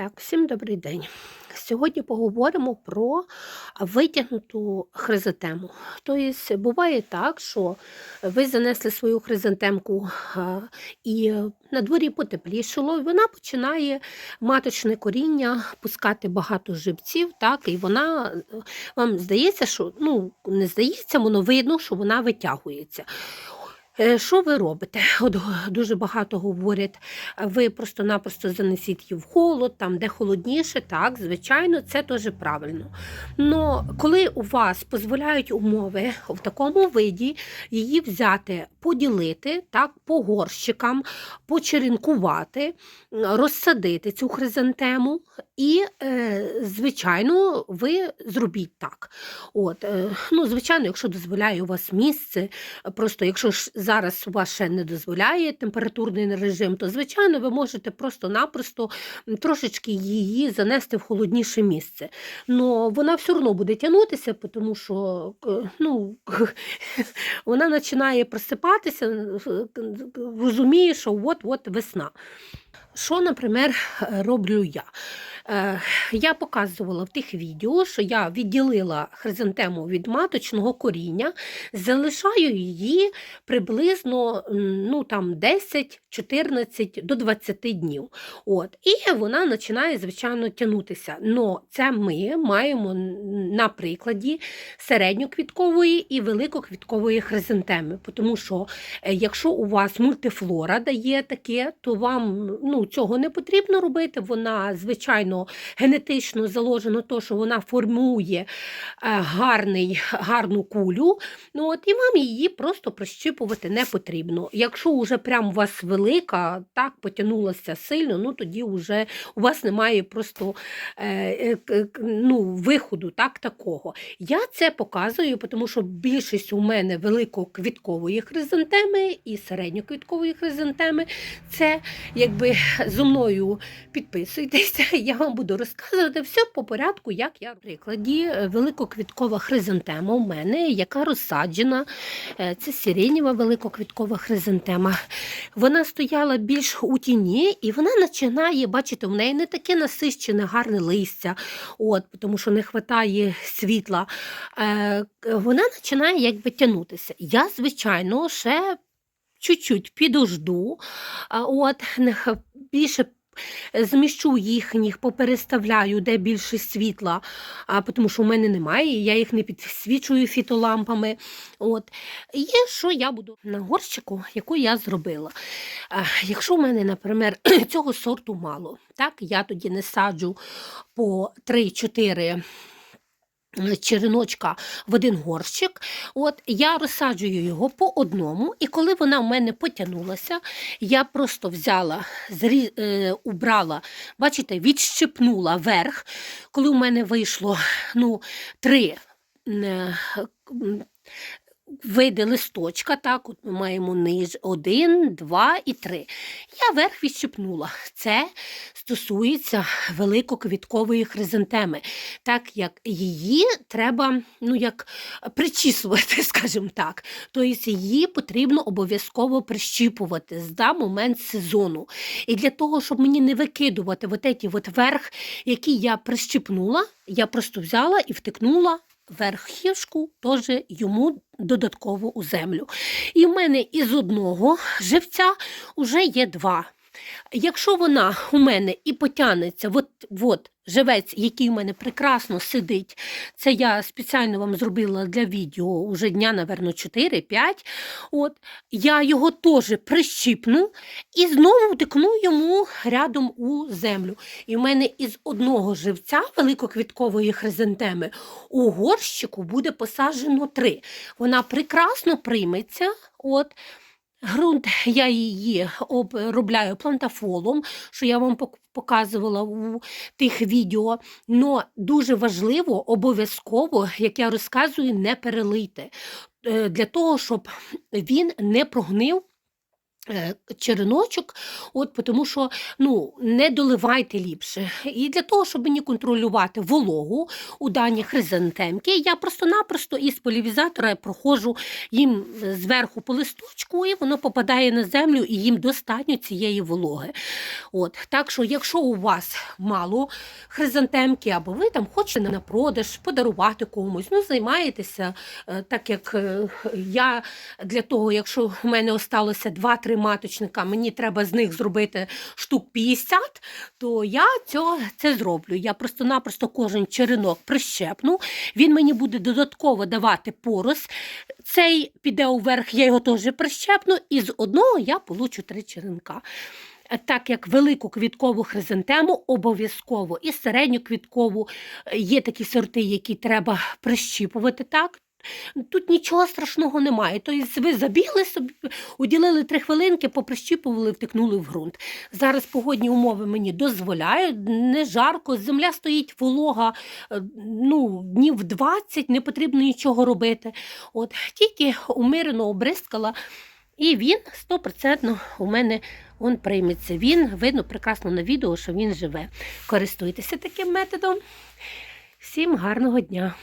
Так, всім добрий день. Сьогодні поговоримо про витягнуту хризантему. Тобто буває так, що ви занесли свою хризантемку і на дворі потеплішало, і вона починає маточне коріння пускати багато живців, так, і вона е, вам здається, що ну, не здається, воно видно, що вона витягується. Е, Що ви робите? От дуже багато говорять, ви просто-напросто занесіть її в холод, там де холодніше, так, звичайно, це теж правильно. Но коли у вас дозволяють умови в такому виді її взяти, поділити так, по горщикам, почеренкувати, розсадити цю хризантему, і, е, звичайно, ви зробіть так. От, е, ну, звичайно, якщо дозволяє у вас місце, Просто якщо ж зараз у вас ще не дозволяє температурний режим, то звичайно ви можете просто-напросто трошечки її занести в холодніше місце. Но вона все одно буде тягнутися, тому що е, ну, вона починає просипатися, розуміє, що от-от весна. Що, наприклад, роблю я? Е, Я показувала в тих відео, що я відділила хризантему від маточного коріння, залишаю її приблизно ну, там, 10, 14 до 20 днів. От. І вона починає, звичайно, тягнутися. Но це ми маємо на прикладі середньоквіткової і великоквіткової хризантеми. Тому що е, якщо у вас мультифлора дає таке, то вам ну, цього не потрібно робити. Вона, звичайно, генетично заложено то, що вона формує е, гарний, гарну кулю. Ну, от, і вам її просто прищипувати не потрібно. Якщо вже прям у вас велика, так потягнулася сильно, ну тоді вже у вас немає просто е, е, ну, виходу так, такого. Я це показую, тому що більшість у мене великоквіткової хризантеми і середньоквіткової хризантеми. Це якби зо мною підписуйтеся, я вам буду розказувати все по порядку, як я в прикладі. е, Великоквіткова хризантема у мене, яка розсаджена. Е, Це сиренєва великоквіткова хризантема. Вона стояла більш у тіні, і вона починає, бачите, в неї не таке насищене, гарне листя, от, тому що не вистачає світла. Е, Вона починає якби тягнутися. Я, звичайно, ще чуть-чуть підожду, от більше зміщу їхніх, попереставляю, де більше світла, а, тому що в мене немає, я їх не підсвічую фітолампами. От. І що я буду на горщику, яку я зробила. А, якщо в мене, наприклад, цього сорту мало, так, я тоді не саджу по 3-4 е, череночка в один горщик. От я розсаджую його по одному, і коли вона в мене потягнулася, я просто взяла, зрі, е, убрала, бачите, відщипнула верх, коли в мене вийшло ну, три. е, Види листочка, так, от ми маємо ниж один, два і три. Я верх відщипнула. Це стосується великоквіткової хризантеми, так як її треба ну, як причісувати, скажімо так. Тобто її потрібно обов'язково прищіпувати за момент сезону. І для того, щоб мені не викидувати от ці от верх, який я прищіпнула, я просто взяла і втикнула верхівшку теж йому додатково у землю. І в мене із одного живця вже є два. Якщо вона у мене і потягнеться, от, от живець, який у мене прекрасно сидить, це я спеціально вам зробила для відео уже дня, напевно, 4-5. От, я його теж прищіпну і знову втикну йому рядом у землю. І в мене із одного живця великоквіткової хризантеми у горщику буде посаджено три. Вона прекрасно прийметься. От, Грунт я її обробляю плантафолом, що я вам пок- показувала у тих відео. Но дуже важливо, обов'язково, як я розказую, не перелийте. Е, Для того, щоб він не прогнив череночок, от, тому що ну, не доливайте ліпше. І для того, щоб мені контролювати вологу у дані хризантемки, я просто-напросто із полівізатора проходжу їм е, зверху по листочку, і воно попадає на землю, і їм достатньо цієї вологи. От, так що, якщо у вас мало хризантемки, або ви там хочете на продаж подарувати комусь, ну займаєтеся, е, так як е, я для того, якщо в мене осталося 2-3 маточника, мені треба з них зробити штук 50, то я цього, це зроблю. Я просто-напросто кожен черенок прищепну, він мені буде додатково давати порос. Цей піде уверх, я його теж прищепну, і з одного я получу три черенка. Так як велику квіткову хризантему обов'язково і середню квіткову е, є такі сорти, які треба прищіпувати так. Тут нічого страшного немає. Тобто ви забігли собі, уділили три хвилинки, поприщіпували, втикнули в ґрунт. Зараз погодні умови мені дозволяють, не жарко, земля стоїть волога, е, ну, днів 20, не потрібно нічого робити. От, тільки умирено обризкала, і він стопроцентно у мене он прийметься. Він видно прекрасно на відео, що він живе. Користуйтеся таким методом. Всім гарного дня!